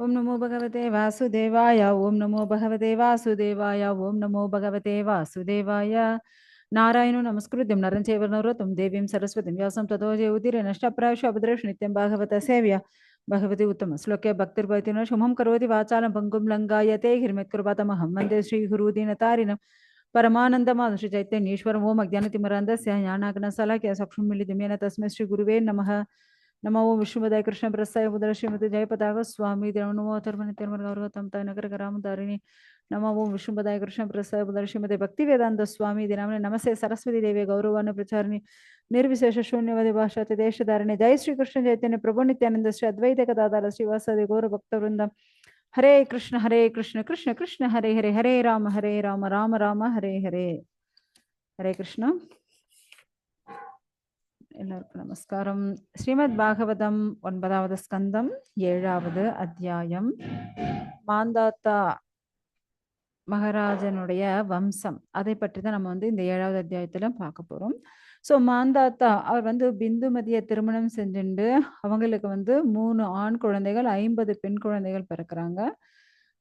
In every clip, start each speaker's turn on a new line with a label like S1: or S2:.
S1: ओम नमो भगवते वासुदेवाय ओम नमो भगवते वासुदेवाय ओम नमो भगवते वासुदेवाय नारायण नमस्कृत नर चवरम देवी सरस्वती व्यास तथोजे उदीर नष्ट प्रायश अभद्रेश नित्यम भगवत सव्य भगवती उत्तम श्लोक भक्तिर्भवती न शुभम करोती वाचाल पंगुम लंगाय ते हिर्मेत्कृपतम हम वंदे श्री गुरुदीन तारिण परमानंदमा चैतन्यश्वर ओम अज्ञानतिमरंद ज्ञानाकन सलाक्य सक्षम मिली दिम्यन तस्में श्री गुरुवे नमः नमो विष्णुपदाय कृष्ण प्रसाय उदर श्रीमती जयपताग स्वामी नमो तिरुमल गौरवतम तय नगर ग्रामधारिणी नमो ओम विष्णुपदाय कृष्ण प्रसाय उदर श्रीमती भक्ति वेदांत स्वामी दिनामने नमस्ते सरस्वती देवी गौरवान प्रचारिणी। निर्विशेष शून्यवादी भाषा देशधारिणी। जय श्री कृष्ण चैतन्य प्रभु नित्यानंद श्री अद्वैत कदाधार श्रीवासदि गौर भक्त वृंदम हरे कृष्ण हरे कृष्ण कृष्ण कृष्ण, हरे हरे। हरे राम हरे राम राम राम, हरे हरे। हरे कृष्ण। எல்லாருக்கும் நமஸ்காரம். ஸ்ரீமத் பாகவதம் ஒன்பதாவது ஸ்கந்தம் ஏழாவது அத்தியாயம். மாந்தாத்தா மகாராஜனுடைய வம்சம். அதை பற்றி தான் நம்ம வந்து இந்த ஏழாவது அத்தியாயத்துல பார்க்க போறோம். ஸோ மாந்தாத்தா அவர் வந்து பிந்துமதியை திருமணம் செஞ்சுண்டு அவங்களுக்கு வந்து மூணு ஆண் குழந்தைகள் ஐம்பது பெண் குழந்தைகள் பிறக்கிறாங்க.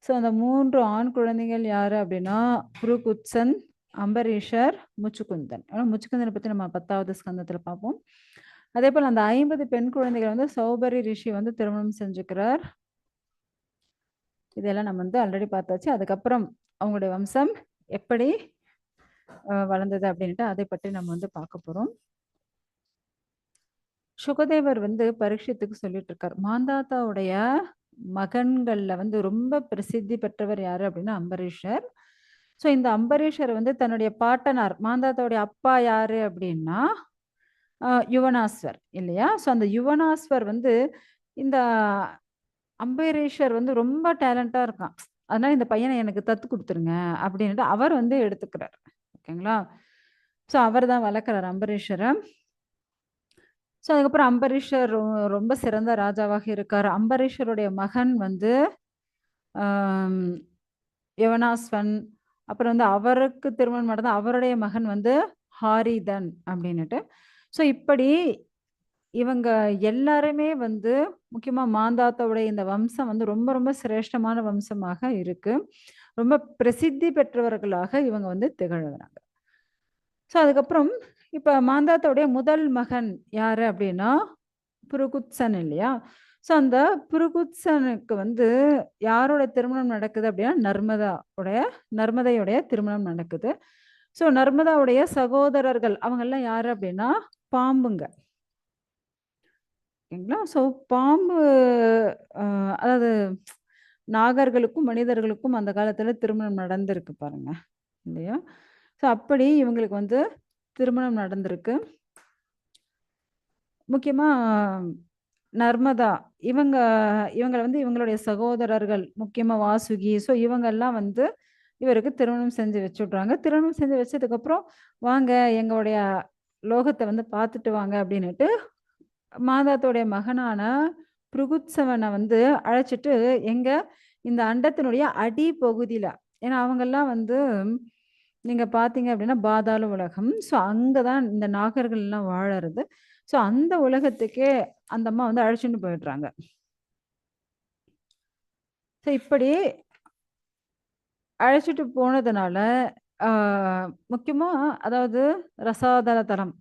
S1: ஸோ அந்த மூன்று ஆண் குழந்தைகள் யாரு அப்படின்னா புருகுத்சன் அம்பரீஷர் முச்சுக்குந்தன். முச்சுக்குந்தனை பற்றி நம்ம பத்தாவது ஸ்கந்தத்தில் பார்ப்போம் அதே போல் அந்த ஐம்பது பெண் குழந்தைகள் வந்து சௌபரி ரிஷி வந்து திருமணம் செஞ்சுக்கிறார். இதெல்லாம் நம்ம வந்து ஆல்ரெடி பார்த்தாச்சு. அதுக்கப்புறம் அவங்களுடைய வம்சம் எப்படி வளர்ந்தது அப்படின்ட்டு அதை பற்றி நம்ம வந்து பார்க்க போறோம். சுகதேவர் வந்து பரீட்சத்துக்கு சொல்லிட்டு இருக்கார். மாந்தாத்தாவுடைய மகன்கள்ல வந்து ரொம்ப பிரசித்தி பெற்றவர் யாரு அப்படின்னா அம்பரீஷர். ஸோ இந்த அம்பரீஷர் வந்து தன்னுடைய பாட்டனார் மாந்தாத்தோடைய அப்பா யாரு அப்படின்னா யுவனாஸ்வர் இல்லையா? ஸோ அந்த யுவனாஸ்வர் வந்து இந்த அம்பரீஷர் வந்து ரொம்ப டேலண்டாக இருக்கான். அதனால இந்த பையனை எனக்கு தத்து கொடுத்துருங்க அப்படின்ட்டு அவர் வந்து எடுத்துக்கிறார். ஓகேங்களா? ஸோ அவர் தான் வளர்க்குறார் அம்பரீஷரை. ஸோ அதுக்கப்புறம் அம்பரீஷர் ரொம்ப சிறந்த ராஜாவாக இருக்கார். அம்பரீஷருடைய மகன் வந்து யுவனாஸ்வன் அப்புறம் வந்து அவருக்கு திருமணம் நடந்த அவருடைய மகன் வந்து ஹாரிதன் அப்படின்னுட்டு. ஸோ இப்படி இவங்க எல்லாருமே வந்து முக்கியமாக மாந்தாத்தோடைய இந்த வம்சம் வந்து ரொம்ப ரொம்ப சிரேஷ்டமான வம்சமாக இருக்கு. ரொம்ப பிரசித்தி பெற்றவர்களாக இவங்க வந்து திகழ்கிறாங்க. ஸோ அதுக்கப்புறம் இப்போ மாந்தாத்தோடைய முதல் மகன் யாரு அப்படின்னா புருகுத்சன் இல்லையா? ஸோ அந்த புருகுத்சனுக்கு வந்து யாரோட திருமணம் நடக்குது அப்படின்னா நர்மதா உடைய நர்மதையுடைய திருமணம் நடக்குது. ஸோ நர்மதாவுடைய சகோதரர்கள் அவங்கெல்லாம் யார் அப்படின்னா பாம்புங்க. ஓகேங்களா? ஸோ பாம்பு அதாவது நாகர்களுக்கும் மனிதர்களுக்கும் அந்த காலத்தில் திருமணம் நடந்திருக்கு பாருங்க இல்லையா? ஸோ அப்படி இவங்களுக்கு வந்து திருமணம் நடந்திருக்கு. முக்கியமாக நர்மதா இவங்க இவங்க வந்து இவங்களுடைய சகோதரர்கள் முக்கியமா வாசுகி. ஸோ இவங்கெல்லாம் வந்து இவருக்கு திருமணம் செஞ்சு வச்சு விட்றாங்க திருமணம் செஞ்சு வச்சதுக்கு அப்புறம் வாங்க எங்களுடைய லோகத்தை வந்து பார்த்துட்டு வாங்க அப்படின்னுட்டு மாதாத்தோடைய மகனான புருகுத்சவனை வந்து அழைச்சிட்டு எங்க இந்த அண்டத்தினுடைய அடி பகுதியில ஏன்னா அவங்கெல்லாம் வந்து நீங்க பாத்தீங்க அப்படின்னா பாதாள உலகம். ஸோ அங்கதான் இந்த நாகர்கள் எல்லாம் வாழறது. ஸோ அந்த உலகத்துக்கே அந்த அம்மா வந்து அழைச்சிட்டு போயிடுறாங்க. ஸோ இப்படி அழைச்சிட்டு போனதுனால முக்கியமாக அதாவது ரசாதல தலம்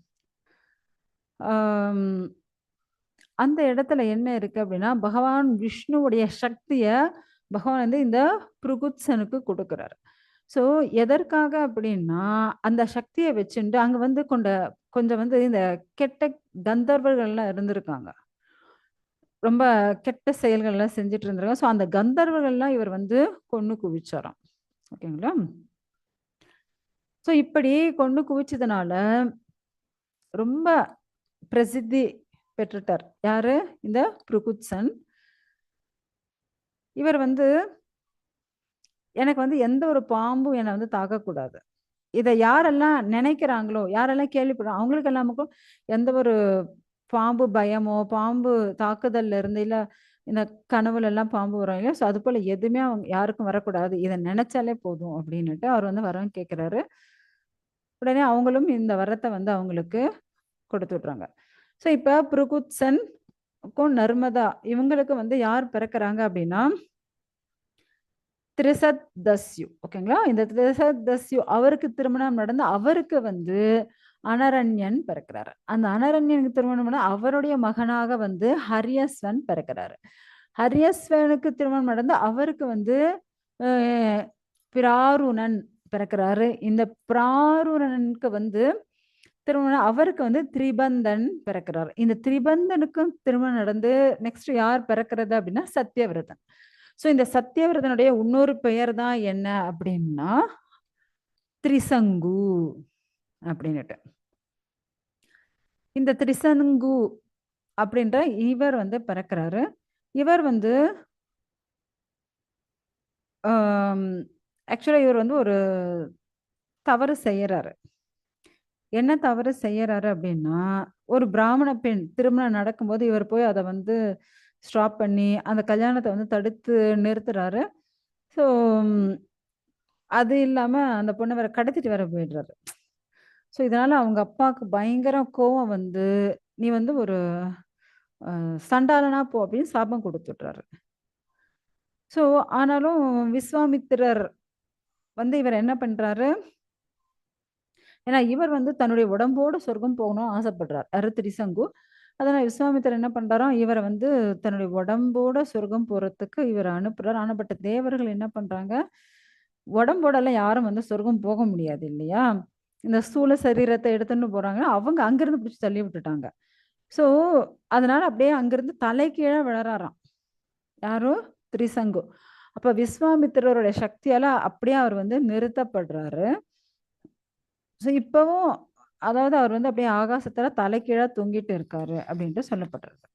S1: அந்த இடத்துல என்ன இருக்கு அப்படின்னா பகவான் விஷ்ணுவுடைய சக்தியை பகவான் வந்து இந்த புருகுத்சனுக்கு கொடுக்குறாரு. ஸோ எதற்காக அப்படின்னா அந்த சக்தியை வச்சுட்டு அங்கே வந்து கொண்ட கொஞ்சம் வந்து இந்த கெட்ட கந்தர்வர்கள்லாம் இருந்திருக்காங்க. ரொம்ப கெட்ட செயல்கள்லாம் செஞ்சுட்டு இருந்திருக்காங்க. ஸோ அந்த கந்தர்வர்கள்லாம் இவர் வந்து கொண்டு குவிச்சாராம். ஓகேங்களா? ஸோ இப்படி கொண்டு குவிச்சதுனால ரொம்ப பிரசித்தி பெற்றுட்டார். யாரு? இந்த புருகுத்சன் இவர் வந்து எனக்கு வந்து எந்த ஒரு பாம்பும் என்னை வந்து தாக்கக்கூடாது. இதை யாரெல்லாம் நினைக்கிறாங்களோ யாரெல்லாம் கேள்விப்படுறோம் அவங்களுக்கு எல்லாமுக்கும் எந்த ஒரு பாம்பு பயமோ பாம்பு தாக்குதல்ல இருந்து இல்ல இந்த கனவுல எல்லாம் பாம்பு வரும் இல்லையா? ஸோ அது போல எதுவுமே அவங்க யாருக்கும் வரக்கூடாது. இதை நினைச்சாலே போதும் அப்படின்னுட்டு அவர் வந்து வரம் கேட்குறாரு உடனே அவங்களும் இந்த வரத்தை வந்து அவங்களுக்கு கொடுத்து விட்றாங்க ஸோ இப்போ புருகுத்சன் நர்மதா இவங்களுக்கு வந்து யார் பிறக்கிறாங்க அப்படின்னா திரிசத் தஸ்யு ஓகேங்களா? இந்த திரிசத் தஸ்யு அவருக்கு திருமணம் நடந்து அவருக்கு வந்து அனரண்யன் பிறக்கிறாரு. அந்த அனரண்யனுக்கு திருமணம் பண்ண அவருடைய மகனாக வந்து ஹரியஸ்வன் பிறக்கிறாரு. ஹரியஸ்வனுக்கு திருமணம் நடந்து அவருக்கு வந்து பிராருணன் பிறக்கிறாரு. இந்த பிராருணனுக்கு வந்து திருமணம் அவருக்கு வந்து திரிபந்தன் பிறக்கிறார். இந்த திரிபந்தனுக்கும் திருமணம் நடந்து நெக்ஸ்ட் யார் பிறக்கிறது அப்படின்னா சத்தியவிரதன் ஸோ இந்த சத்தியவிரதனுடைய இன்னொரு பெயர் தான் என்ன அப்படின்னா திரிசங்கு அப்படின்னுட்டு. இந்த திரிசங்கு அப்படின்ற இவர் வந்து பிறக்கிறாரு. இவர் வந்து ஆக்சுவலா இவர் வந்து ஒரு தவறு செய்யறாரு. என்ன தவறு செய்யறாரு அப்படின்னா ஒரு பிராமண பெண் திருமணம் நடக்கும்போது இவர் போய் அதை வந்து ஸ்டாப் பண்ணி அந்த கல்யாணத்தை வந்து தடுத்து நிறுத்துறாரு. ஸோ அது இல்லாமல் அந்த பொண்ணை வேற கடத்திட்டு வேற போயிடுறாரு. ஸோ இதனால அவங்க அப்பாவுக்கு பயங்கர கோவம் வந்து நீ வந்து ஒரு சண்டாளனா போ அப்படின்னு சாபம் கொடுத்துட்றாரு ஸோ ஆனாலும் விஸ்வாமித்திரர் வந்து இவர் என்ன பண்றாரு? ஏன்னா இவர் வந்து தன்னுடைய உடம்போட சொர்க்கம் போகணும்னு ஆசைப்படுறார். அருத்திரிசங்கு அதனால் விஸ்வாமித்திரர் என்ன பண்ணுறாரோ இவரை வந்து தன்னுடைய உடம்போட சொர்க்கம் போகிறதுக்கு இவர் அனுப்புகிறார் ஆனப்பட்ட தேவர்கள் என்ன பண்ணுறாங்க உடம்போடலாம் யாரும் வந்து சொர்க்கம் போக முடியாது இல்லையா? இந்த ஸ்தூல சரீரத்தை எடுத்துன்னு போகிறாங்கன்னா அவங்க அங்கேருந்து பிடிச்சி தள்ளி விட்டுட்டாங்க. ஸோ அதனால அப்படியே அங்கேருந்து தலைக்கீழே விழறாராம். யாரோ? திரிசங்கு. அப்போ விஸ்வாமித்திரருடைய சக்தியால் அப்படியே அவர் வந்து நிறுத்தப்படுறாரு. ஸோ இப்போவும் அதாவது அவர் வந்து அப்படியே ஆகாசத்துல தலைக்கீழா தொங்கிட்டு இருக்காரு அப்படின்ட்டு சொல்லப்பட்டிருக்கு.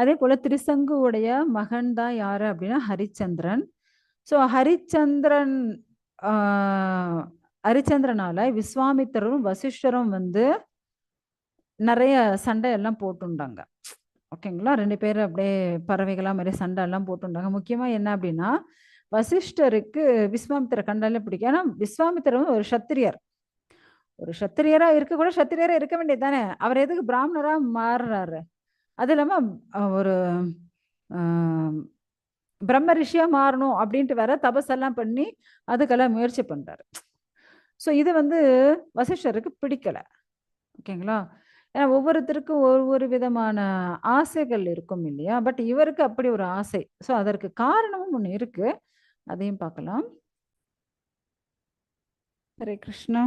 S1: அதே போல திருசங்குவுடைய மகன் தான் யாரு அப்படின்னா ஹரிச்சந்திரன். ஸோ ஹரிச்சந்திரன் ஹரிச்சந்திரனால விஸ்வாமித்தரும் வசிஷ்டரும் வந்து நிறைய சண்டை எல்லாம் போட்டுண்டாங்க. ஓகேங்களா? ரெண்டு பேரும் அப்படியே பறவைகளா மாதிரி சண்டை எல்லாம் போட்டுண்டாங்க. முக்கியமா என்ன அப்படின்னா வசிஷ்டருக்கு விஸ்வாமித்திர கண்டாலே பிடிக்கும். ஏன்னா விஸ்வாமித்திரர் வந்து ஒரு சத்திரியர். ஒரு சத்திரியரா இருக்க கூட சத்திரியரா இருக்க வேண்டியது தானே? அவர் எதுக்கு பிராமணரா மாறுறாரு? அது இல்லாம ஒரு பிரம்ம ரிஷியா மாறணும் அப்படின்ட்டு வேற தபஸெல்லாம் பண்ணி அதுக்கெல்லாம் முயற்சி பண்றாரு. ஸோ இது வந்து வசிஷ்டருக்கு பிடிக்கல. ஓகேங்களா? ஏன்னா ஒவ்வொருத்தருக்கும் ஒவ்வொரு விதமான ஆசைகள் இருக்கும் இல்லையா? பட் இவருக்கு அப்படி ஒரு ஆசை. ஸோ அதற்கு காரணமும் ஒன்று இருக்கு. அதையும் பார்க்கலாம். ஹரே கிருஷ்ணா.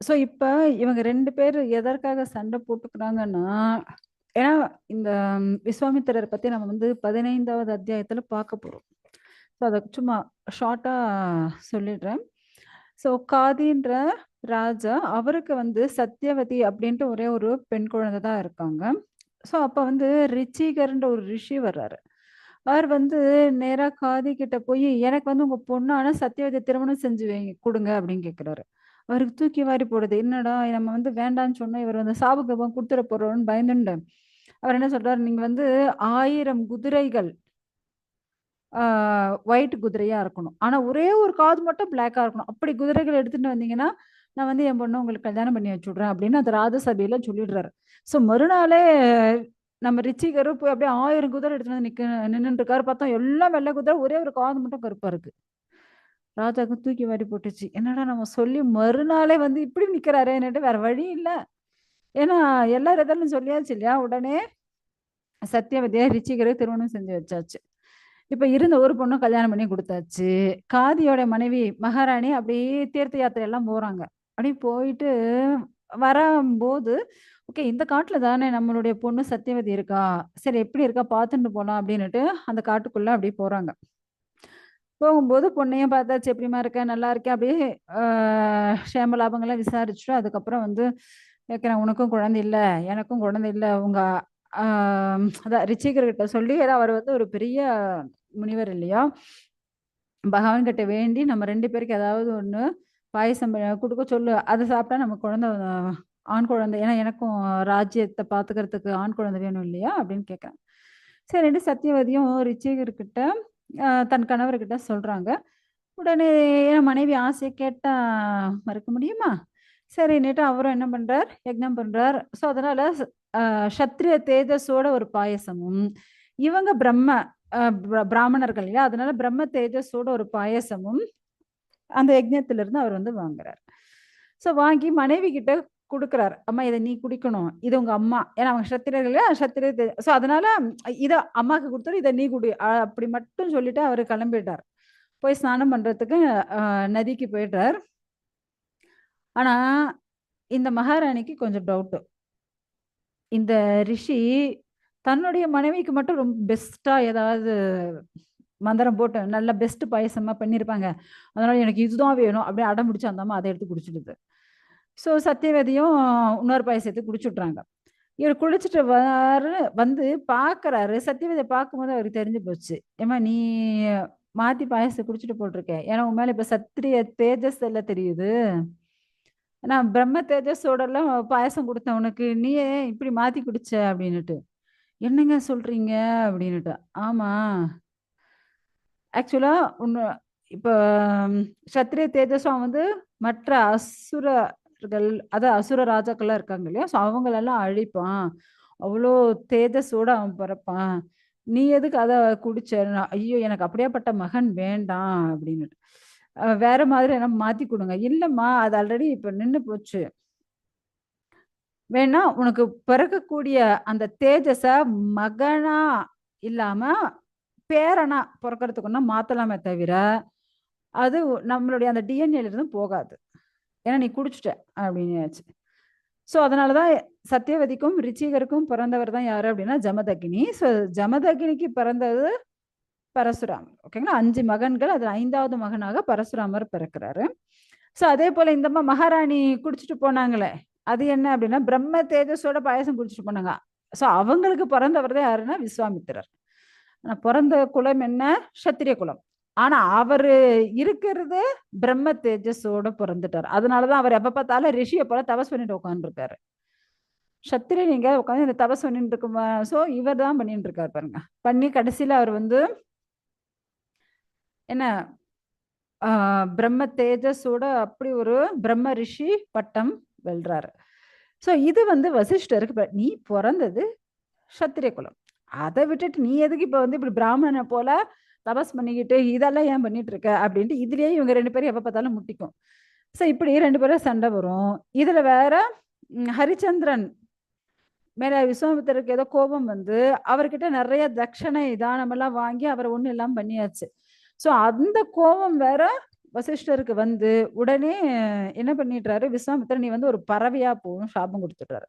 S1: ஸோ இப்போ இவங்க ரெண்டு பேர் எதற்காக சண்டை போட்டுக்கிறாங்கன்னா ஏன்னா இந்த விஸ்வாமித்திரர் பற்றி நம்ம வந்து பதினைந்தாவது அத்தியாயத்தில் பார்க்க போகிறோம் ஸோ அதை சும்மா ஷார்ட்டாக சொல்லிடுறேன். ஸோ காதின்ற ராஜா அவருக்கு வந்து சத்யவதி அப்படின்ட்டு ஒரே ஒரு பெண் குழந்தை தான் இருக்காங்க. ஸோ அப்போ வந்து ரிச்சிகர்ன்ற ஒரு ரிஷி வர்றாரு. அவர் வந்து நேராக காதி கிட்ட போய் எனக்கு வந்து உங்கள் பொண்ணான சத்யவதி திருமணம் செஞ்சு வைங்க கொடுங்க அப்படின்னு கேட்குறாரு அவருக்கு தூக்கி வாரி போடுது. என்னடா நம்ம வந்து வேண்டாம்னு சொன்னா இவர் வந்து சாபகபம் கொடுத்துட போறோம்னு பயந்துண்டு. அவர் என்ன சொல்றாரு? நீங்க வந்து ஆயிரம் குதிரைகள் ஒயிட் குதிரையா இருக்கணும். ஆனா ஒரே ஒரு காது மட்டும் பிளாக்கா இருக்கணும். அப்படி குதிரைகள் எடுத்துட்டு வந்தீங்கன்னா நான் வந்து என் பொண்ணை உங்களுக்கு கல்யாணம் பண்ணி வச்சுடுறேன் அப்படின்னு அந்த ராஜசபையில சொல்லிடுறாரு. ஸோ மறுநாளே நம்ம ரிச்சிகரு போய் அப்படியே ஆயிரம் குதிரை எடுத்துட்டு வந்து நிக்க நின்றுட்டு இருக்காரு. பார்த்தா எல்லாம் வெள்ளை குதிரை ஒரே ஒரு காது மட்டும் கருப்பா இருக்கு. ராஜாக்கு தூக்கி வாரி போட்டுச்சு. என்னடா நம்ம சொல்லி மறுநாளே வந்து இப்படி நிக்கிறாரே என்னட்டு வேற வழி இல்ல. ஏன்னா எல்லா இதெல்லாம் சொல்லியாச்சு இல்லையா? உடனே சத்தியவதியா ரிச்சிகரை திருமணம் செஞ்சு வச்சாச்சு. இப்ப இருந்த ஒரு பொண்ணும் கல்யாணம் பண்ணி கொடுத்தாச்சு. காதியோட மனைவி மகாராணி அப்படியே தீர்த்த யாத்திரை எல்லாம் போறாங்க. அப்படியே போயிட்டு வரும்போது ஓகே இந்த காட்டுல தானே நம்மளுடைய பொண்ணு சத்தியவதி இருக்கா? சரி எப்படி இருக்கா? பார்த்துட்டு போலாம் அப்படின்னுட்டு அந்த காட்டுக்குள்ள அப்படியே போறாங்க. போகும்போது பொண்ணையும் பார்த்தாச்சு எப்படிமா இருக்க? நல்லா இருக்கேன் அப்படியே ஆஹ் லாபங்கள்லாம் விசாரிச்சுட்டு அதுக்கப்புறம் வந்து கேட்குறேன் உனக்கும் குழந்தை இல்லை எனக்கும் குழந்தை இல்லை உங்க அதான் ரிச்சிகர்கிட்ட சொல்லி ஏன்னா அவர் வந்து ஒரு பெரிய முனிவர் இல்லையா? பகவான் கிட்ட வேண்டி நம்ம ரெண்டு பேருக்கு ஏதாவது ஒன்று பாயசம் கொடுக்க சொல்லு அதை சாப்பிட்டா நம்ம குழந்தை ஆண் குழந்தை ஏன்னா எனக்கும் ராஜ்யத்தை பார்த்துக்கிறதுக்கு ஆண் குழந்தை வேணும் இல்லையா? அப்படின்னு கேட்குறேன் சரின்ட்டு சத்தியவதியும் ரிச்சிகர்கிட்ட தன் கணவர்கிட்ட சொல்றாங்க. உடனே என் மனைவி ஆசையை கேட்டா மறுக்க முடியுமா? சரின்னுட்டு அவரும் என்ன பண்றார்? யக்னம் பண்றார். ஸோ அதனால சத்ரிய தேஜஸோட ஒரு பாயசமும் இவங்க பிரம்ம பிராமணர்கள் இல்லையா? அதனால பிரம்ம தேஜஸோட ஒரு பாயசமும் அந்த யஜ்ஞத்திலிருந்து அவர் வந்து வாங்குறார். ஸோ வாங்கி மனைவி கிட்ட கொடுக்குறாரு. அம்மா இதை நீ குடிக்கணும். இது உங்க அம்மா. ஏன்னா அவங்க சத்திரர்கள் சத்திர ஸோ அதனால இதை அம்மாவுக்கு கொடுத்துரு இதை நீ குடி. அப்படி மட்டும் சொல்லிட்டு அவர் கிளம்பிட்டார். போய் ஸ்நானம் பண்றதுக்கு நதிக்கு போயிட்டார் ஆனா இந்த மகாராணிக்கு கொஞ்சம் டவுட்டு இந்த ரிஷி தன்னுடைய மனைவிக்கு மட்டும் ரொம்ப பெஸ்டா ஏதாவது மந்திரம் போட்டு நல்ல பெஸ்ட் பாயசமா பண்ணியிருப்பாங்க அதனால எனக்கு இதுதான் வேணும் அப்படியே அடம் பிடிச்சு அந்த அம்மா அதை எடுத்து குடிச்சிடுது. ஸோ சத்தியவதியும் இன்னொரு பாயசத்தை குடிச்சுட்றாங்க. இவர் குளிச்சுட்டு வர வந்து பார்க்குறாரு சத்தியவதியை பார்க்கும்போது அவருக்கு தெரிஞ்சு போச்சு. ஏமா நீ மாற்றி பாயசத்தை குடிச்சிட்டு போட்டிருக்கேன் ஏன்னா உன் மேலே இப்போ சத்திரிய தேஜஸ் எல்லாம் தெரியுது. நான் பிரம்ம தேஜஸோடலாம் பாயசம் கொடுத்தேன் உனக்கு நீயே இப்படி மாற்றி குடிச்ச? அப்படின்னுட்டு. என்னங்க சொல்கிறீங்க அப்படின்னுட்டு. ஆமாம் ஆக்சுவலாக உன்னு இப்போ சத்திரிய தேஜஸும் வந்து மற்ற அசுர ராஜாக்கள் அதான் அசுர ராஜாக்கள்லாம் இருக்காங்க இல்லையா? ஸோ அவங்களெல்லாம் அழிப்பான். அவ்வளோ தேஜஸோட அவன் பிறப்பான். நீ எதுக்கு அதை குடிச்ச? ஐயோ எனக்கு அப்படியாப்பட்ட மகன் வேண்டாம் அப்படின்னுட்டு. வேற மாதிரி என்ன மாத்தி கொடுங்க. இல்லம்மா அது ஆல்ரெடி இப்ப நின்று போச்சு. வேணா உனக்கு பிறக்கக்கூடிய அந்த தேஜஸ மகனா இல்லாம பேரனா பிறக்கிறதுக்குன்னா மாத்தலாமே தவிர அது நம்மளுடைய அந்த டிஎன்ஏல இருந்து போகாது. ஏன்னா நீ குடிச்சிட்ட அப்படின்னு ஸோ அதனாலதான் சத்தியவதிக்கும் ரிச்சிகருக்கும் பிறந்தவர் தான் யார் அப்படின்னா ஜமதகினி. ஸோ ஜமதகினிக்கு பிறந்தது பரசுராமர் ஓகேங்களா அஞ்சு மகன்கள் அதில் ஐந்தாவது மகனாக பரசுராமர் பிறக்கிறாரு. ஸோ அதே போல் இந்த மகாராணி குடிச்சிட்டு போனாங்களே அது என்ன அப்படின்னா பிரம்ம தேஜஸோட பாயசம் குடிச்சிட்டு போனாங்க. ஸோ அவங்களுக்கு பிறந்தவர் தான் யாருன்னா விஸ்வாமித்திரர். ஆனால் பிறந்த குலம் என்ன? சத்திரிய குலம். ஆனா அவரு இருக்கிறது பிரம்ம தேஜஸோட பிறந்துட்டார் அதனாலதான் அவர் எப்ப பார்த்தாலும் ரிஷியை போல தபஸ் பண்ணிட்டு உட்காந்துருக்காரு சத்திரி நீங்க உட்காந்து இந்த தபஸ் பண்ணிட்டு இருக்குமா? ஸோ இவர் தான் பண்ணிட்டு இருக்காரு பாருங்க. பண்ணி கடைசியில அவர் வந்து என்ன ஆஹ் பிரம்ம தேஜஸோட அப்படி ஒரு பிரம்ம ரிஷி பட்டம் வெல்றாரு. ஸோ இது வந்து வசிஷ்டருக்கு நீ பிறந்தது சத்திரிய குலம். அதை விட்டுட்டு நீ எதுக்கு இப்ப வந்து இப்படி பிராமணனை போல தபஸ் பண்ணிக்கிட்டு இதெல்லாம் ஏன் பண்ணிட்டு இருக்க அப்படின்ட்டு இதுலயே இவங்க ரெண்டு பேரும் எப்போ பார்த்தாலும் முட்டிக்கும். ஸோ இப்படி ரெண்டு பேரும் சண்டை வரும். இதுல வேற ஹரிச்சந்திரன் மேல விஸ்வாமித்தருக்கு ஏதோ கோபம் வந்து அவர்கிட்ட நிறைய தட்சணை தானமெல்லாம் வாங்கி அவரை ஒன்றும் எல்லாம் பண்ணியாச்சு. ஸோ அந்த கோபம் வேற வசிஷ்டருக்கு வந்து உடனே என்ன பண்ணிடுறாரு? விஸ்வாமித்திரன் நீ வந்து ஒரு பறவையா போகணும் சாபம் கொடுத்துட்டாரு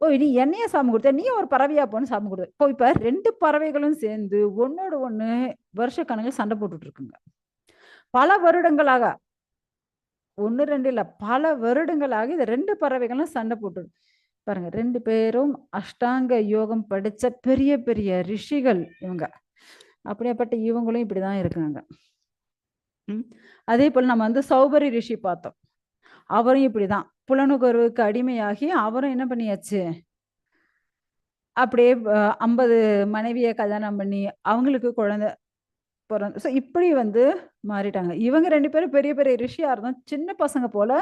S1: ஓ நீ என்னைய சாபம் கொடுத்த? நீ ஒரு பறவையா போகணும் சாபம் கொடுத்த? இப்போ இப்போ ரெண்டு பறவைகளும் சேர்ந்து ஒன்னோட ஒன்று வருஷக்கணக்கில் சண்டை போட்டுட்டு இருக்குங்க பல வருடங்களாக ஒண்ணு ரெண்டு இல்ல பல வருடங்களாக இந்த ரெண்டு பறவைகளும் சண்டை போட்டு பாருங்க ரெண்டு பேரும் அஷ்டாங்க யோகம் படிச்ச பெரிய பெரிய ரிஷிகள் இவங்க. அப்படியாப்பட்ட இவங்களும் இப்படிதான் இருக்காங்க. அதே போல நம்ம வந்து சௌபரி ரிஷி பார்த்தோம். அவரும் இப்படிதான். புலனுகர்வுக்கு அடிமையாகி அவரும் என்ன பண்ணியாச்சு? அப்படியே ஐம்பது மனைவியை கல்யாணம் பண்ணி அவங்களுக்கு குழந்தை பிறந்த ஸோ இப்படி வந்து மாறிட்டாங்க. இவங்க ரெண்டு பேரும் பெரிய பெரிய ரிஷியாக இருந்தோம் சின்ன பசங்க போல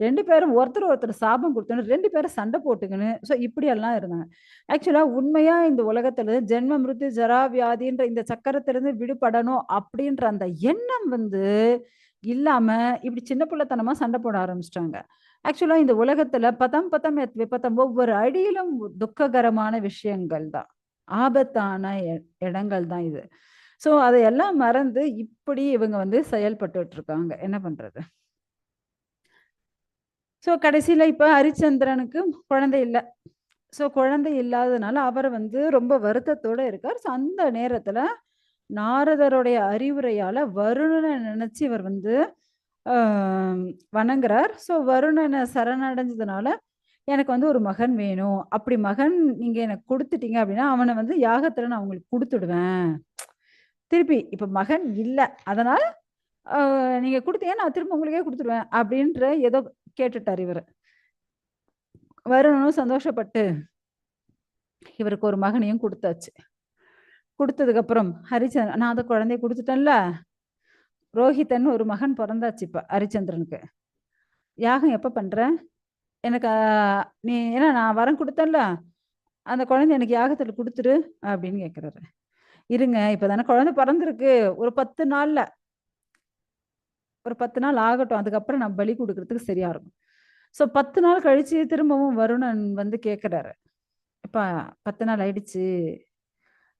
S1: ரெண்டு பேரும் ஒருத்தர் ஒருத்தர் சாபம் கொடுத்தோன்னு ரெண்டு பேரும் சண்டை போட்டுக்கின்னு ஸோ இப்படியெல்லாம் இருந்தாங்க. ஆக்சுவலாக உண்மையாக இந்த உலகத்தில் ஜென்ம மிருத்து ஜரா வியாதின்ற இந்த சக்கரத்திலிருந்து விடுபடணும் அப்படின்ற அந்த எண்ணம் வந்து இல்லாமல் இப்படி சின்ன பிள்ளைத்தனமாக சண்டை போட ஆரம்பிச்சிட்டாங்க. ஆக்சுவலாக இந்த உலகத்தில் பதம் பதம் பத்தம் விபத்தம் ஒவ்வொரு அடியிலும் துக்ககரமான விஷயங்கள் தான் ஆபத்தான இடங்கள் தான் இது. சோ அதையெல்லாம் மறந்து இப்படி இவங்க வந்து செயல்பட்டுட்டு இருக்காங்க என்ன பண்றது? சோ கடைசியில் இப்ப ஹரிச்சந்திரனுக்கு குழந்தை இல்லை. சோ குழந்தை இல்லாததுனால அவர் வந்து ரொம்ப வருத்தத்தோட இருக்கார். ஸோ அந்த நேரத்துல நாரதருடைய அறிவுரையால வருணனை நினச்சி இவர் வந்து ஆஹ் வணங்குறார். சோ வருணனை சரணடைஞ்சதுனால எனக்கு வந்து ஒரு மகன் வேணும். அப்படி மகன் நீங்க எனக்கு கொடுத்துட்டீங்க அப்படின்னா அவனை வந்து யாகத்துல நான் அவங்களுக்கு கொடுத்துடுவேன். திருப்பி இப்ப மகன் இல்லை அதனால நீங்கள் நீங்க கொடுத்தீங்க நான் திரும்ப உங்களுக்கே கொடுத்துருவேன் அப்படின்ற ஏதோ கேட்டுட்டார் இவர். வருணனும் சந்தோஷப்பட்டு இவருக்கு ஒரு மகனையும் கொடுத்தாச்சு. கொடுத்ததுக்கு அப்புறம் ஹரிச்சந்திரன் நான் அந்த குழந்தைய கொடுத்துட்டேன்ல ரோஹிதன் ஒரு மகன் பிறந்தாச்சு இப்ப ஹரிச்சந்திரனுக்கு. யாகம் எப்ப பண்ற? எனக்கு நீ ஏன்னா நான் வரம் கொடுத்தேன்ல அந்த குழந்தை எனக்கு யாகத்துல கொடுத்துரு அப்படின்னு கேக்குறாரு. இருங்க இப்பதானே குழந்தை பிறந்திருக்கு. ஒரு பத்து நாள்ல. ஒரு பத்து நாள் ஆகட்டும் அதுக்கப்புறம் நான் பலி கொடுக்கறதுக்கு சரியா இருக்கும். ஸோ பத்து நாள் கழிச்சு திரும்பவும் வருணன் வந்து கேட்குறாரு எப்பா பத்து நாள் ஆயிடுச்சு.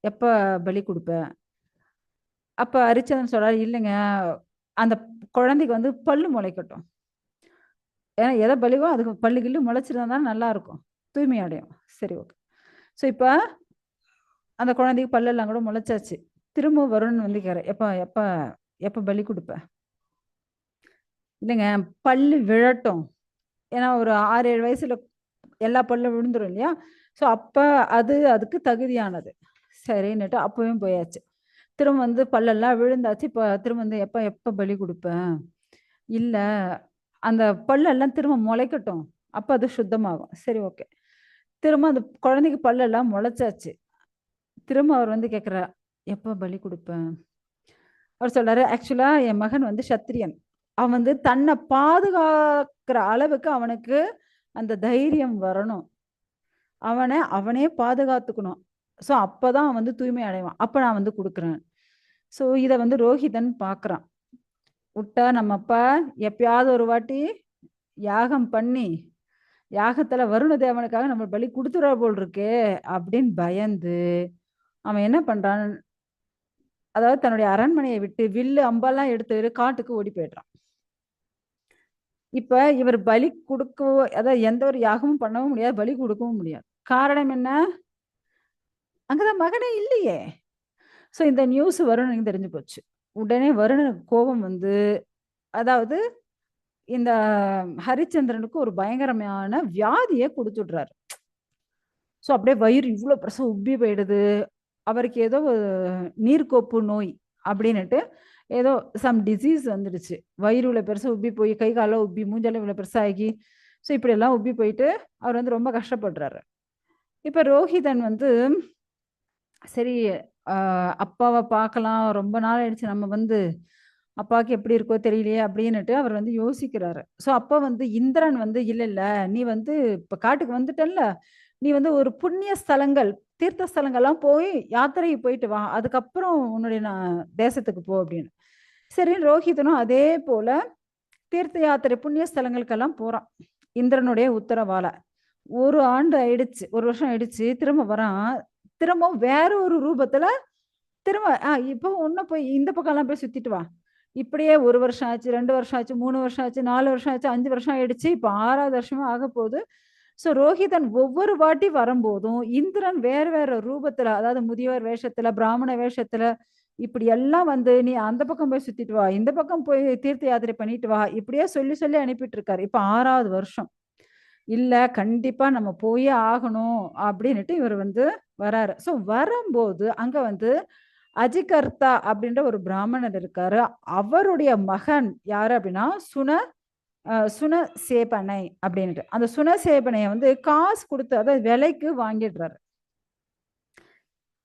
S1: எப்ப பலி கொடுப்பேன் அப்ப அரிச்சந்திரன் சொல்றாரு இல்லைங்க அந்த குழந்தைக்கு வந்து பல்லு முளைக்கட்டும். ஏன்னா எதை பலிவோ அதுக்கு பல்லு கில்லு முளைச்சிருந்தா நல்லா இருக்கும். தூய்மை அடையும். சரி ஓகே. ஸோ இப்போ அந்த குழந்தைக்கு பல்லெல்லாம் கூட முளைச்சாச்சு. திரும்ப வரும்னு வந்து கேட்குற எப்போ எப்போ எப்போ பலி கொடுப்ப? இல்லைங்க பல்லு விழட்டும். ஏன்னா ஒரு ஆறு ஏழு வயசுல எல்லா பல்லும் விழுந்துரும் இல்லையா? ஸோ அப்போ அது அதுக்கு தகுதியானது. சரின்னுட்டு அப்பவும் போயாச்சு. திரும்ப வந்து பல்லெல்லாம் விழுந்தாச்சு. இப்போ திரும்ப வந்து எப்போ எப்போ பலி கொடுப்பேன் இல்லை அந்த பல்லெல்லாம் திரும்ப முளைக்கட்டும். அப்போ அது சுத்தமாகும். சரி ஓகே. திரும்ப அந்த குழந்தைக்கு பல்லெல்லாம் முளைச்சாச்சு. திரும்ப அவர் வந்து கேட்குறா எப்போ பலி கொடுப்பேன்? அவர் சொல்றாரு ஆக்சுவலா என் மகன் வந்து சத்திரியன். அவன் வந்து தன்னை பாதுகாக்கிற அளவுக்கு அவனுக்கு அந்த தைரியம் வரணும். அவனை அவனே பாதுகாத்துக்கணும். ஸோ அப்பதான் அவன் வந்து தூய்மை அடைவான். அப்போ நான் வந்து கொடுக்குறேன். ஸோ இதை வந்து ரோஹிதன் பார்க்குறான் விட்டா நம்ம அப்பா எப்பயாவது ஒரு வாட்டி யாகம் பண்ணி யாகத்தில் வருண தேவனுக்காக நம்ம பலி கொடுத்துற போல் இருக்கே அப்படின்னு பயந்து அவன் என்ன பண்றான்? அதாவது தன்னுடைய அரண்மனையை விட்டு வில்லு அம்பெல்லாம் எடுத்து காட்டுக்கு ஓடி போயிடுறான். இப்ப இவர் பலி கொடுக்கவோ அதாவது எந்த ஒரு யாகமும் பண்ணவும் முடியாது பலி கொடுக்கவும் முடியாது. காரணம் என்ன? அங்கதான் மகனே இல்லையே. சோ இந்த நியூஸ் வருணனுக்கு தெரிஞ்சு போச்சு. உடனே வருணனுக்கு கோபம் வந்து அதாவது இந்த ஹரிச்சந்திரனுக்கு ஒரு பயங்கரமான வியாதியை கொடுத்துடுறாரு சோ அப்படியே வயிறு இவ்வளவு பிரசவம் உப்பி போயிடுது. அவருக்கு ஏதோ ஒரு நீர்க்கோப்பு நோய் அப்படின்னுட்டு ஏதோ சம் டிசீஸ் வந்துடுச்சு. வயிறு இவ்வளோ பெருசாக உப்பி போய் கை காலம் உப்பி மூஞ்செல்லாம் இவ்வளோ பெருசாகி. ஸோ இப்படியெல்லாம் உப்பி போயிட்டு அவர் வந்து ரொம்ப கஷ்டப்படுறாரு. இப்போ ரோஹிதன் வந்து சரி அப்பாவை பார்க்கலாம் ரொம்ப நாள் ஆயிடுச்சு நம்ம வந்து அப்பாவுக்கு எப்படி இருக்கோ தெரியலையே அப்படின்னுட்டு அவர் வந்து யோசிக்கிறாரு. ஸோ அப்பா வந்து இந்திரன் வந்து இல்லை இல்லை நீ வந்து இப்போ காட்டுக்கு வந்துட்டல்ல நீ வந்து ஒரு புண்ணிய ஸ்தலங்கள் தீர்த்த ஸ்தலங்கள்லாம் போய் யாத்திரை போயிட்டு வா அதுக்கப்புறம் உன்னுடைய நான் தேசத்துக்கு போ அப்படின்னு. சரி ரோஹிதனும் அதே போல தீர்த்த யாத்திரை புண்ணிய ஸ்தலங்களுக்கெல்லாம் போறான். இந்திரனுடைய உத்தரவால. ஒரு ஆண்டு ஆயிடுச்சு ஒரு வருஷம் ஆயிடுச்சு திரும்ப வரான். திரும்ப வேற ஒரு ரூபத்துல திரும்ப ஆஹ் இப்போ ஒன்னும் போய் இந்த பக்கம்லாம் போய் சுத்திட்டு வா. இப்படியே ஒரு வருஷம் ஆச்சு ரெண்டு வருஷம் ஆச்சு மூணு வருஷம் ஆச்சு நாலு வருஷம் ஆச்சு அஞ்சு வருஷம் ஆயிடுச்சு இப்போ ஆறாவது வருஷமும் ஆக போகுது ஸோ ரோஹிதன் ஒவ்வொரு வாட்டி வரும்போதும் இந்திரன் வேற வேற ரூபத்துல அதாவது முதியவர் வேஷத்துல பிராமண வேஷத்துல இப்படி எல்லாம் வந்து நீ அந்த பக்கம் போய் சுத்திட்டு வா இந்த பக்கம் போய் தீர்த்த யாத்திரை பண்ணிட்டு வா இப்படியே சொல்லி சொல்லி அனுப்பிட்டு இருக்காரு இப்ப ஆறாவது வருஷம். இல்ல கண்டிப்பா நம்ம போயே ஆகணும் அப்படின்னுட்டு இவர் வந்து வராரு. ஸோ வரும்போது அங்க வந்து அஜிகர்த்தா அப்படின்ற ஒரு பிராமணர் இருக்காரு. அவருடைய மகன் யாரு அப்படின்னா சுன சுன சேபனை அப்படின்ட்டு அந்த சுன சேபனையை வந்து காசு கொடுத்து அதாவது விலைக்கு வாங்கிடுறாரு.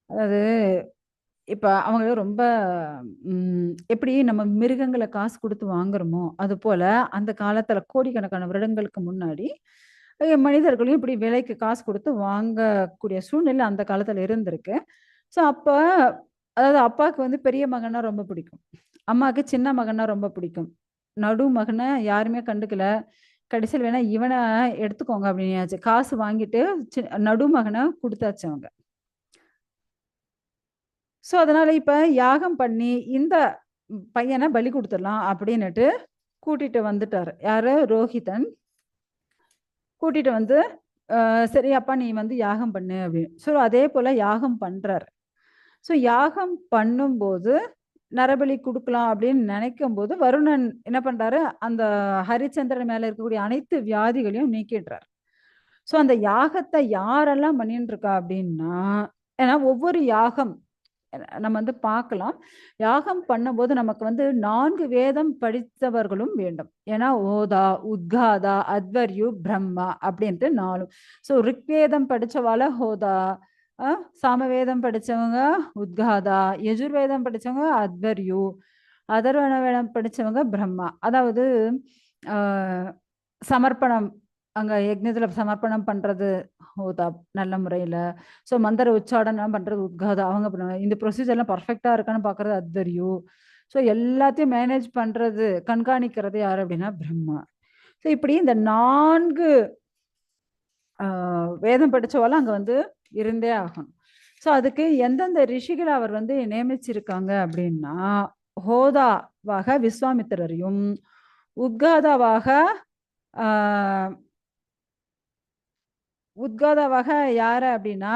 S1: அதாவது இப்போ அவங்க ரொம்ப எப்படி நம்ம மிருகங்களை காசு கொடுத்து வாங்குறோமோ அது போல அந்த காலத்துல கோடிக்கணக்கான வருடங்களுக்கு முன்னாடி மனிதர்களையும் இப்படி விலைக்கு காசு கொடுத்து வாங்கக்கூடிய சூழ்நிலை அந்த காலத்துல இருந்திருக்கு. ஸோ அப்ப அதாவது அப்பாவுக்கு வந்து பெரிய மகனா ரொம்ப பிடிக்கும். அம்மாவுக்கு சின்ன மகனா ரொம்ப பிடிக்கும். நடு மகனை யாருமே கண்டுக்கல. கடைசியில் வேணா இவனை எடுத்துக்கோங்க அப்படின்னாச்சு. காசு வாங்கிட்டு சி- நடு மகனை கொடுத்தாச்சு அவங்க. ஸோ அதனால இப்ப யாகம் பண்ணி இந்த பையனை பலி கொடுத்துடலாம் அப்படின்னுட்டு கூட்டிட்டு வந்துட்டாரு. யாரு? ரோஹிதன். கூட்டிட்டு வந்து சரி அப்பா நீ வந்து யாகம் பண்ணு அப்படின்னு. ஸோ அதே போல யாகம் பண்றாரு. ஸோ யாகம் பண்ணும்போது நரபலி கொடுக்கலாம் அப்படின்னு நினைக்கும் போது வருணன் என்ன பண்றாரு? அந்த ஹரிச்சந்திரன் மேல இருக்கக்கூடிய அனைத்து வியாதிகளையும் நீக்கிடுறாரு. ஸோ அந்த யாகத்தை யாரெல்லாம் பண்ணிட்டு இருக்கா அப்படின்னா ஏன்னா ஒவ்வொரு யாகம் நம்ம வந்து பார்க்கலாம். யாகம் பண்ணும்போது நமக்கு வந்து நான்கு வேதம் படித்தவர்களும் வேண்டும். ஏன்னா ஓதா உத்காதா அத்வர்யு பிரம்மா அப்படின்ட்டு நாலும் ஸோ ரிக்வேதம் படித்தவால ஹோதா சாமவேதம் படித்தவங்க உத்காதா யஜுர்வேதம் படிச்சவங்க அத்வர்யு அதர்வண வேதம் படித்தவங்க பிரம்மா. அதாவது சமர்ப்பணம் அங்கே யக்னத்தில் சமர்ப்பணம் பண்ணுறது ஹோதா நல்ல முறையில். ஸோ மந்திர உச்சாடனம் பண்ணுறது உத்காதா அவங்க பண்ணுவாங்க இந்த ப்ரொசீஜர்லாம் பர்ஃபெக்டாக இருக்கான்னு பார்க்கறது அத்வர்யு. ஸோ எல்லாத்தையும் மேனேஜ் பண்ணுறது கண்காணிக்கிறது யார் அப்படின்னா பிரம்மா. ஸோ இப்படி இந்த நான்கு வேதம் படித்தவெல்லாம் அங்கே வந்து இருந்தே ஆகணும். ஸோ அதுக்கு எந்தெந்த ரிஷிகளை அவர் வந்து நியமிச்சிருக்காங்க அப்படின்னா ஹோதாவாக விஸ்வாமித்திரரையும் உத்காதாவாக ஆஹ், உத்காதாவாக யார் அப்படின்னா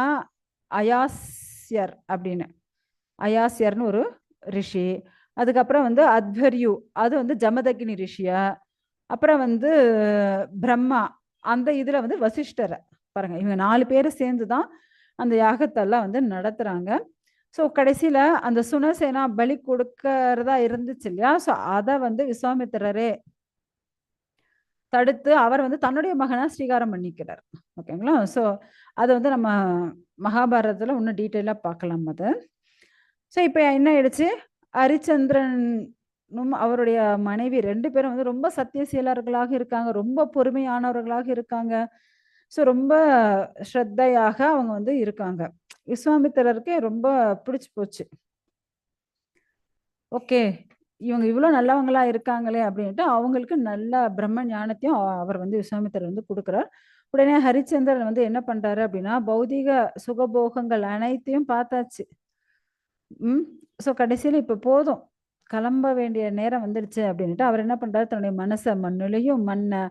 S1: அயாஸ்யர் அப்படின்னு. அயாஸ்யர்னு ஒரு ரிஷி. அதுக்கப்புறம் வந்து அத்வர்யு. அது வந்து ஜமதகினி ரிஷிய. அப்புறம் வந்து பிரம்மா. அந்த இதில் வந்து வசிஷ்டரை. பாருங்க இவங்க நாலு பேர் சேர்ந்து தான் அந்த யாகத்தெல்லாம் வந்து நடத்துறாங்க. ஸோ கடைசியில அந்த சுனசேனா பலி கொடுக்கறதா இருந்துச்சு இல்லையா? ஸோ அதை வந்து விஸ்வாமித்திரரே தடுத்து அவர் வந்து தன்னுடைய மகனா ஸ்ரீகாரம் பண்ணிக்கிறார். ஓகேங்களா? ஸோ அதை வந்து நம்ம மகாபாரதத்துல இன்னும் டீட்டெயிலாக பார்க்கலாம் அது. ஸோ இப்போ என்ன ஆயிடுச்சு? ஹரிச்சந்திரனும் அவருடைய மனைவி ரெண்டு பேரும் வந்து ரொம்ப சத்தியசீலர்களாக இருக்காங்க ரொம்ப பொறுமையானவர்களாக இருக்காங்க. ஸோ ரொம்ப ஸ்ரத்தையாக அவங்க வந்து இருக்காங்க. விஸ்வாமித்திரருக்கு ரொம்ப பிடிச்சு போச்சு. ஓகே இவங்க இவ்வளோ நல்லவங்களா இருக்காங்களே அப்படின்ட்டு அவங்களுக்கு நல்ல பிரம்ம ஞானத்தையும் அவர் வந்து விஸ்வாமித்திரர் வந்து கொடுக்குறார். உடனே ஹரிச்சந்திரன் வந்து என்ன பண்றாரு அப்படின்னா பௌதிக சுகபோகங்கள் அனைத்தையும் பார்த்தாச்சு. ம் ஸோ கடைசியில் இப்போ போதும். கிளம்ப வேண்டிய நேரம் வந்துடுச்சு அப்படின்ட்டு அவர் என்ன பண்றாரு? தன்னுடைய மனசை மண்ணிலையும் மண்ணை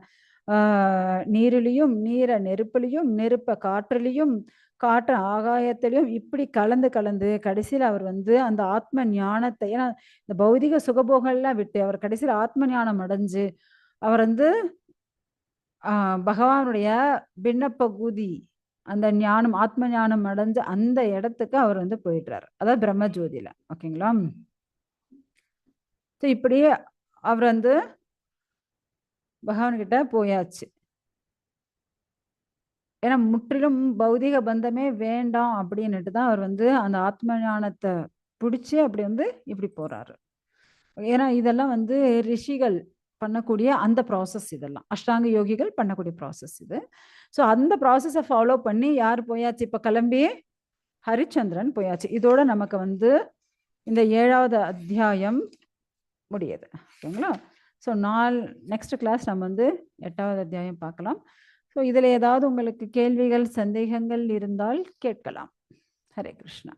S1: நீரிலையும் நீரை நெருப்புலையும் நெருப்பை காற்றுலையும் காற்று ஆகாயத்திலையும் இப்படி கலந்து கலந்து கடைசியில் அவர் வந்து அந்த ஆத்ம ஞானத்தை ஏன்னா இந்த பௌதிக சுகபோகம்லாம் விட்டு அவர் கடைசியில் ஆத்ம ஞானம் அடைஞ்சு அவர் வந்து பகவானுடைய பின்னப்பகுதி அந்த ஞானம் ஆத்ம ஞானம் அடைஞ்ச அந்த இடத்துக்கு அவர் வந்து போயிடுறாரு. அதாவது பிரம்ம ஜோதியில ஓகேங்களா ஸோ இப்படியே அவர் வந்து பகவான்கிட்ட போயாச்சு. ஏன்னா முற்றிலும் பௌதிக பந்தமே வேண்டாம் அப்படின்னுட்டு தான் அவர் வந்து அந்த ஆத்ம ஞானத்தை பிடிச்சி அப்படி வந்து இப்படி போறாரு. ஏன்னா இதெல்லாம் வந்து ரிஷிகள் பண்ணக்கூடிய அந்த ப்ராசஸ் இதெல்லாம். அஷ்டாங்க யோகிகள் பண்ணக்கூடிய ப்ராசஸ் இது. ஸோ அந்த ப்ராசஸை ஃபாலோ பண்ணி யார் போயாச்சு? இப்போ கிளம்பி ஹரிச்சந்திரன் போயாச்சு. இதோட நமக்கு வந்து இந்த ஏழாவது அத்தியாயம் முடியுது. ஓகேங்களா? ஸோ நாள் நெக்ஸ்ட் கிளாஸ் நம்ம வந்து எட்டாவது அத்தியாயம் பார்க்கலாம். ஸோ இதில் ஏதாவது உங்களுக்கு கேள்விகள் சந்தேகங்கள் இருந்தால் கேட்கலாம். ஹரே கிருஷ்ணா.